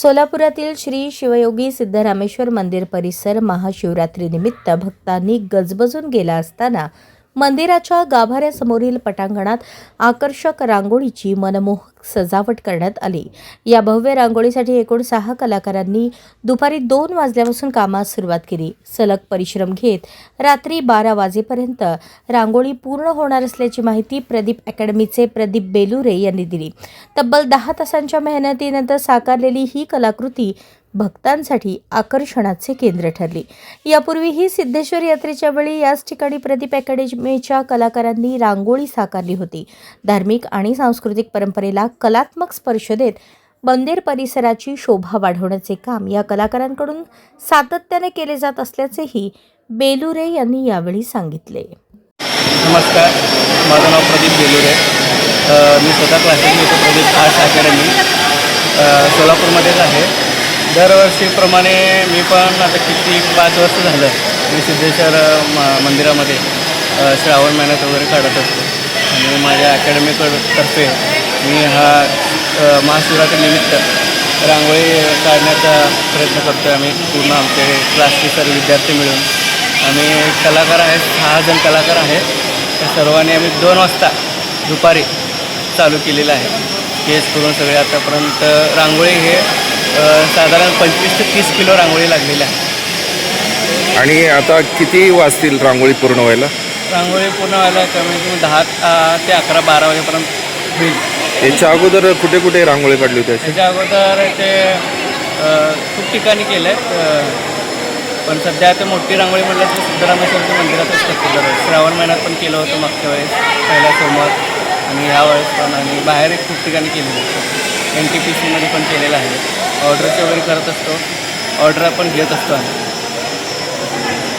सोलापुरातील श्री शिवयोगी सिद्धरामेश्वर मंदिर परिसर महाशिवरात्रीनिमित्त भक्तांनी गजबजून गेला असताना मंदिराच्या गाभाऱ्यासमोरील पटांगणात आकर्षक रांगोळीची मनमोहक सजावट करण्यात आली. या भव्य रांगोळीसाठी एकूण सहा कलाकारांनी दुपारी दोन वाजल्यापासून कामास सुरुवात केली. सलग परिश्रम घेत रात्री बारा वाजेपर्यंत रांगोळी पूर्ण होणार असल्याची माहिती प्रदीप अकॅडमीचे प्रदीप बेलुरे यांनी दिली. तब्बल दहा तासांच्या मेहनतीनंतर साकारलेली ही कलाकृती भक्तांसाठी आकर्षणाचे केंद्र ठरली. यापूर्वीही सिद्धेश्वर यात्रेच्या वेळी याच ठिकाणी प्रदीप अकॅडमीच्या कलाकारांनी रांगोळी साकारली होती. धार्मिक आणि सांस्कृतिक परंपरेला कलात्मक स्पर्श देत मंदिर परिसराची शोभा वाढवण्याचे काम या कलाकारांकडून सातत्याने केले जात असल्याचेही बेलुरे यांनी यावेळी सांगितले. नमस्कार. माझं नाव प्रदीप बेलुरे. मी स्वतः क्लासेस घेतो प्रदीप आर्ट्स अकॅडमी सोलापूरमध्येच आहे. दरवर्षीप्रमाणे मी पण आता किती पाच वर्ष झालं मी सिद्धेश्वर म मंदिरामध्ये श्रावण महिन्यात वगैरे काढत असतो. आणि माझ्या अकॅडमीकडतर्फे मी हा महाशिवरात्रीनिमित्त रांगोळी काढण्याचा प्रयत्न करतो आहे आम्ही. पूर्ण आमचे क्लासचे सर्व विद्यार्थी मिळून. आम्ही कलाकार आहेत सहा जण कलाकार आहेत त्या सर्वांनी आम्ही दोन वाजता दुपारी चालू केलेलं आहे. केस करून सगळे आतापर्यंत रांगोळी हे साधारण पंचवीस ते तीस किलो रांगोळी लागलेली आहे. आणि आता किती वाजतील रांगोळी पूर्ण व्हायला? रांगोळी पूर्ण व्हायला कमीत कमी दहा ते अकरा बारा वाजेपर्यंत होईल. याच्या अगोदर कुठे कुठे रांगोळी काढली होती अशी? त्याच्या अगोदर ते अ, खूप ठिकाणी केलं आहे पण सध्या ते मोठी रांगोळी म्हटलं तर सिद्धरामेश्वरच्या मंदिरातच केलं आहे श्रावण महिन्यात पण केलं होतं मागच्या वेळेस पहिल्या सोमवार आणि ह्या वेळेस पण आणि बाहेर एक खूप ठिकाणी केलेलं आहे. एन टी पी सीमध्ये पण केलेलं आहे. ऑर्डरचे वगैरे करत असतो. ऑर्डर आपण घेत असतो आम्ही.